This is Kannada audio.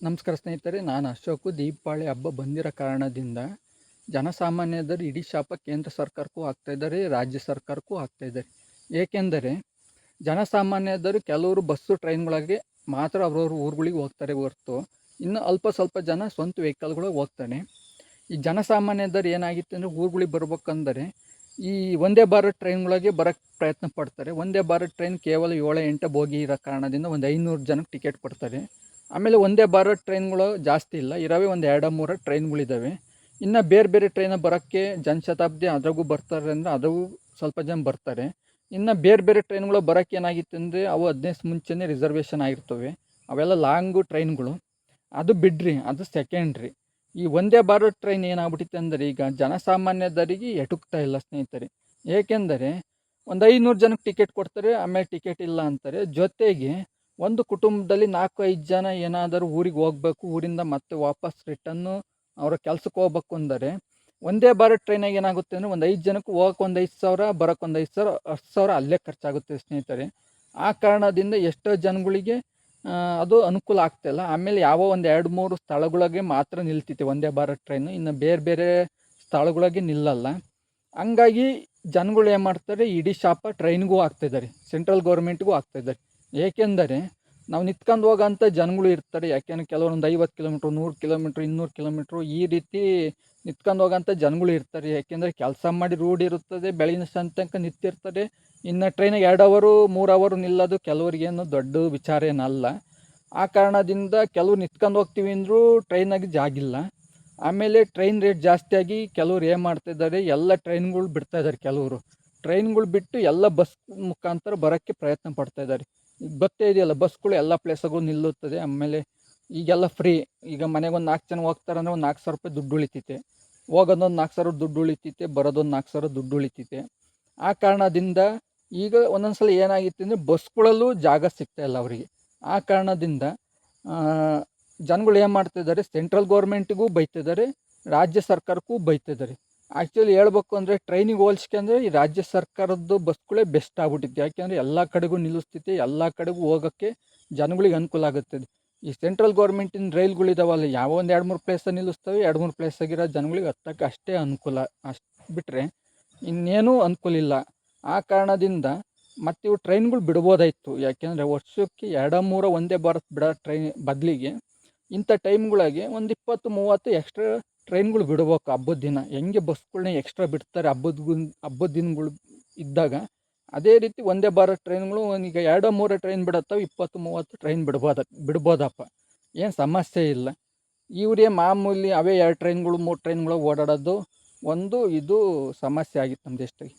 ನಮಸ್ಕಾರ ಸ್ನೇಹಿತರೆ, ನಾನು ಅಶೋಕು. ದೀಪಾವಳಿ ಹಬ್ಬ ಬಂದಿರೋ ಕಾರಣದಿಂದ ಜನಸಾಮಾನ್ಯದರು ಇಡೀ ಶಾಪ ಕೇಂದ್ರ ಸರ್ಕಾರಕ್ಕೂ ಆಗ್ತಾಯಿದ್ದಾರೆ ರಾಜ್ಯ ಸರ್ಕಾರಕ್ಕೂ ಆಗ್ತಾ ಇದ್ದಾರೆ. ಏಕೆಂದರೆ ಜನಸಾಮಾನ್ಯದರು ಕೆಲವರು ಬಸ್ಸು ಟ್ರೈನ್ಗಳಿಗೆ ಮಾತ್ರ ಅವ್ರವ್ರ ಊರುಗಳಿಗೆ ಹೋಗ್ತಾರೆ ಹೊರತು ಇನ್ನು ಅಲ್ಪ ಸ್ವಲ್ಪ ಜನ ಸ್ವಂತ ವೆಹಿಕಲ್ಗಳಿಗೆ ಹೋಗ್ತಾನೆ. ಈ ಜನಸಾಮಾನ್ಯದರು ಏನಾಗಿತ್ತು ಅಂದರೆ ಊರುಗಳಿಗೆ ಬರ್ಬೇಕಂದರೆ ಈ ಒಂದೇ ಭಾರತ್ ಟ್ರೈನ್ಗಳಿಗೆ ಬರೋಕ್ಕೆ ಪ್ರಯತ್ನ ಪಡ್ತಾರೆ. ಒಂದೇ ಭಾರತ್ ಟ್ರೈನ್ ಕೇವಲ ಏಳು ಎಂಟು ಬೋಗಿ ಇರೋ ಕಾರಣದಿಂದ ಒಂದು ಐನೂರು ಜನಕ್ಕೆ ಟಿಕೆಟ್ ಕೊಡ್ತಾರೆ. ಆಮೇಲೆ ಒಂದೇ ಬಾರೋ ಟ್ರೈನ್ಗಳು ಜಾಸ್ತಿ ಇಲ್ಲ. ಇರೋವೇ ಒಂದು ಎರಡು ಮೂರು ಟ್ರೈನ್ಗಳಿದ್ದಾವೆ ಇನ್ನು ಬೇರೆ ಬೇರೆ ಟ್ರೈನ ಬರೋಕ್ಕೆ ಜನಶತಾಬ್ದಿ ಅದ್ರಾಗೂ ಬರ್ತಾರೆ ಅಂದರೆ ಅದ್ರಾಗೂ ಸ್ವಲ್ಪ ಜನ ಬರ್ತಾರೆ. ಇನ್ನು ಬೇರೆ ಬೇರೆ ಟ್ರೈನ್ಗಳು ಬರೋಕ್ಕೆ ಏನಾಗಿತ್ತು ಅಂದರೆ ಅವು ಹದಿನೈದು ಮುಂಚೆನೇ ರಿಸರ್ವೇಷನ್ ಆಗಿರ್ತವೆ. ಅವೆಲ್ಲ ಲಾಂಗು ಟ್ರೈನ್ಗಳು. ಅದು ಬಿಡ್ರಿ, ಅದು ಸೆಕೆಂಡ್ರಿ ಈ ಒಂದೇ ಭಾರತ್ ಟ್ರೈನ್ ಏನಾಗ್ಬಿಟ್ಟಿತ್ತು ಅಂದರೆ ಈಗ ಜನಸಾಮಾನ್ಯದರಿಗೆ ಎಟುಕ್ತಾ ಇಲ್ಲ ಸ್ನೇಹಿತರೆ. ಏಕೆಂದರೆ ಒಂದು ಐನೂರು ಜನಕ್ಕೆ ಟಿಕೆಟ್ ಕೊಡ್ತಾರೆ, ಆಮೇಲೆ ಟಿಕೆಟ್ ಇಲ್ಲ ಅಂತಾರೆ. ಜೊತೆಗೆ ಒಂದು ಕುಟುಂಬದಲ್ಲಿ ನಾಲ್ಕು, ಐದು ಜನ ಏನಾದರೂ ಊರಿಗೆ ಹೋಗ್ಬೇಕು, ಊರಿಂದ ಮತ್ತೆ ವಾಪಸ್ ರಿಟನ್ನು ಅವರ ಕೆಲ್ಸಕ್ಕೆ ಹೋಗ್ಬೇಕು ಅಂದರೆ ಒಂದೇ ಬಾರಿ ಟ್ರೈನಾಗ ಏನಾಗುತ್ತೆ ಅಂದರೆ ಒಂದು ಐದು ಜನಕ್ಕೆ ಹೋಗಕ್ಕೆ ಒಂದು ಐದು ಸಾವಿರ, ಬರೋಕ್ಕೆ ಒಂದು ಐದು ಸಾವಿರ, ಹತ್ತು ಸಾವಿರ ಅಲ್ಲೇ ಖರ್ಚಾಗುತ್ತೆ ಸ್ನೇಹಿತರೆ. ಆ ಕಾರಣದಿಂದ ಎಷ್ಟೋ ಜನಗಳಿಗೆ ಅದು ಅನುಕೂಲ ಆಗ್ತಾಯಿಲ್ಲ ಆಮೇಲೆ ಯಾವ ಒಂದು ಎರಡು, ಮೂರು ಸ್ಥಳಗಳಿಗೆ ಮಾತ್ರ ನಿಲ್ತೈತೆ ಒಂದೇ ಬಾರ ಟ್ರೈನು ಇನ್ನು ಬೇರೆ ಬೇರೆ ಸ್ಥಳಗಳಿಗೆ ನಿಲ್ಲಲ್ಲ. ಹಂಗಾಗಿ ಜನಗಳು ಏನು ಮಾಡ್ತಾರೆ, ಇಡೀ ಶಾಪ ಟ್ರೈನ್ಗೂ ಆಗ್ತಾಯಿದ್ದಾರೆ ಸೆಂಟ್ರಲ್ ಗೌರ್ಮೆಂಟ್ಗೂ ಆಗ್ತಾಯಿದ್ದಾರೆ ಏಕೆಂದರೆ ನಾವು ನಿತ್ಕೊಂಡು ಹೋಗೋಂಥ ಜನಗಳು ಇರ್ತಾರೆ. ಯಾಕೆಂದ್ರೆ ಕೆಲವೊಂದು ಐವತ್ತು ಕಿಲೋಮೀಟ್ರ್, ನೂರು ಕಿಲೋಮೀಟ್ರ್, ಇನ್ನೂರು ಕಿಲೋಮೀಟ್ರ್ ಈ ರೀತಿ ನಿತ್ಕೊಂಡು ಹೋಗೋಂಥ ಜನಗಳು ಇರ್ತಾರೆ. ಯಾಕೆಂದರೆ ಕೆಲಸ ಮಾಡಿ ರೂಢಿ ಇರುತ್ತದೆ, ಬೆಳಗಿನ ಸಂಜೆ ನಿಂತಿರ್ತಾರೆ. ಇನ್ನು ಟ್ರೈನಿಗೆ ಎರಡು ಅವರು, ಮೂರು ಅವರು ನಿಲ್ಲೋದು ಕೆಲವರಿಗೇನು ದೊಡ್ಡ ವಿಚಾರ ಏನಲ್ಲ ಆ ಕಾರಣದಿಂದ ಕೆಲವು ನಿತ್ಕೊಂಡು ಹೋಗ್ತೀವಿ ಅಂದರೂ ಟ್ರೈನಾಗಿ ಜಾಗಿಲ್ಲ. ಆಮೇಲೆ ಟ್ರೈನ್ ರೇಟ್ ಜಾಸ್ತಿಯಾಗಿ ಕೆಲವ್ರು ಏನು ಮಾಡ್ತಿದ್ದಾರೆ ಎಲ್ಲ ಟ್ರೈನ್ಗಳು ಬಿಡ್ತಾ ಇದ್ದಾರೆ ಕೆಲವರು. ಟ್ರೈನ್ಗಳು ಬಿಟ್ಟು ಎಲ್ಲ ಬಸ್ ಮುಖಾಂತರ ಬರೋಕ್ಕೆ ಪ್ರಯತ್ನ ಪಡ್ತಾ ಇದ್ದಾರೆ. ಗೊತ್ತೇ ಇದೆಯಲ್ಲ, ಬಸ್ಗಳು ಎಲ್ಲ ಪ್ಲೇಸ್ಗೂ ನಿಲ್ಲುತ್ತದೆ. ಆಮೇಲೆ ಈಗೆಲ್ಲ ಫ್ರೀ ಈಗ ಮನೆಗೆ ಒಂದು ನಾಲ್ಕು ಜನ ಹೋಗ್ತಾರಂದ್ರೆ ಒಂದು ನಾಲ್ಕು ಸಾವಿರ ರೂಪಾಯಿ ದುಡ್ಡು ಉಳಿತೈತೆ. ಹೋಗೋದೊಂದು ನಾಲ್ಕು ಸಾವಿರ ದುಡ್ಡು ಉಳಿತೈತೆ, ಬರೋದೊಂದು ನಾಲ್ಕು ಸಾವಿರ ದುಡ್ಡು ಉಳಿತೈತೆ. ಆ ಕಾರಣದಿಂದ ಈಗ ಒಂದೊಂದು ಸಲ ಏನಾಗಿತ್ತು ಅಂದರೆ ಬಸ್ಗಳಲ್ಲೂ ಜಾಗ ಸಿಗ್ತಾ ಇಲ್ಲ ಅವರಿಗೆ. ಆ ಕಾರಣದಿಂದ ಜನಗಳು ಏನು ಮಾಡ್ತಿದ್ದಾರೆ ಸೆಂಟ್ರಲ್ ಗೌರ್ಮೆಂಟಿಗೂ ಬೈತಿದ್ದಾರೆ ರಾಜ್ಯ ಸರ್ಕಾರಕ್ಕೂ ಬೈತಿದ್ದಾರೆ ಆ್ಯಕ್ಚುಲಿ ಹೇಳ್ಬೇಕು ಅಂದರೆ ಟ್ರೈನಿಗೆ ಹೋಲಿಸ್ಕೊಂಡ್ರೆ ಈ ರಾಜ್ಯ ಸರ್ಕಾರದ್ದು ಬಸ್ಗಳೇ ಬೆಸ್ಟ್ ಆಗ್ಬಿಟ್ಟಿದೆ. ಯಾಕೆಂದರೆ ಎಲ್ಲ ಕಡೆಗೂ ನಿಲ್ಲಿಸ್ತೈತೆ ಎಲ್ಲ ಕಡೆಗೂ ಹೋಗೋಕ್ಕೆ ಜನಗಳಿಗೆ ಅನುಕೂಲ ಆಗುತ್ತೆ. ಈ ಸೆಂಟ್ರಲ್ ಗೌರ್ಮೆಂಟಿನ ರೈಲ್ಗಳಿದಾವಲ್ಲ ಯಾವ ಒಂದು ಎರಡು ಮೂರು ಪ್ಲೇಸ ನಿಲ್ಲಿಸ್ತವೆ, ಎರಡು ಮೂರು ಪ್ಲೇಸಾಗಿರೋ ಜನಗಳಿಗೆ ಹತ್ತಕ್ಕೆ ಅಷ್ಟೇ ಅನುಕೂಲ. ಅಷ್ಟು ಬಿಟ್ಟರೆ ಇನ್ನೇನೂ ಅನುಕೂಲ ಇಲ್ಲ. ಆ ಕಾರಣದಿಂದ ಮತ್ತು ಇವು ಟ್ರೈನ್ಗಳು ಬಿಡ್ಬೋದಾಯಿತು. ಯಾಕೆಂದರೆ ವರ್ಷಕ್ಕೆ ಎರಡು ಮೂರು ಒಂದೇ ಭಾರತ್ ಬಿಡೋ ಟ್ರೈನ್ ಬದಲಿಗೆ ಇಂಥ ಟೈಮ್ಗಳಿಗೆ ಒಂದು ಇಪ್ಪತ್ತು ಮೂವತ್ತು ಎಕ್ಸ್ಟ್ರಾ ಟ್ರೈನ್ಗಳು ಬಿಡಬೇಕು ಹಬ್ಬದ ದಿನ. ಹೆಂಗೆ ಬಸ್ಗಳನ್ನ ಎಕ್ಸ್ಟ್ರಾ ಬಿಡ್ತಾರೆ ಹಬ್ಬದ ಹಬ್ಬದ ದಿನಗಳು ಇದ್ದಾಗ. ಅದೇ ರೀತಿ ಒಂದೇ ಭಾರತ್ ಟ್ರೈನ್ಗಳು, ಈಗ ಎರಡೋ ಮೂರು ಟ್ರೈನ್ ಬಿಡತ್ತವೆ, ಇಪ್ಪತ್ತು ಮೂವತ್ತು ಟ್ರೈನ್ ಬಿಡ್ಬೋದ, ಬಿಡ್ಬೋದಪ್ಪ. ಏನು ಸಮಸ್ಯೆ ಇಲ್ಲ. ಇವರೇ ಮಾಮೂಲಿ ಅವೇ ಎರಡು ಟ್ರೈನ್ಗಳು, ಮೂರು ಟ್ರೈನ್ಗಳು ಓಡಾಡೋದು ಒಂದು ಇದು ಸಮಸ್ಯೆ ಆಗಿತ್ತು ನಮ್ಮ ದೇಶದಾಗೆ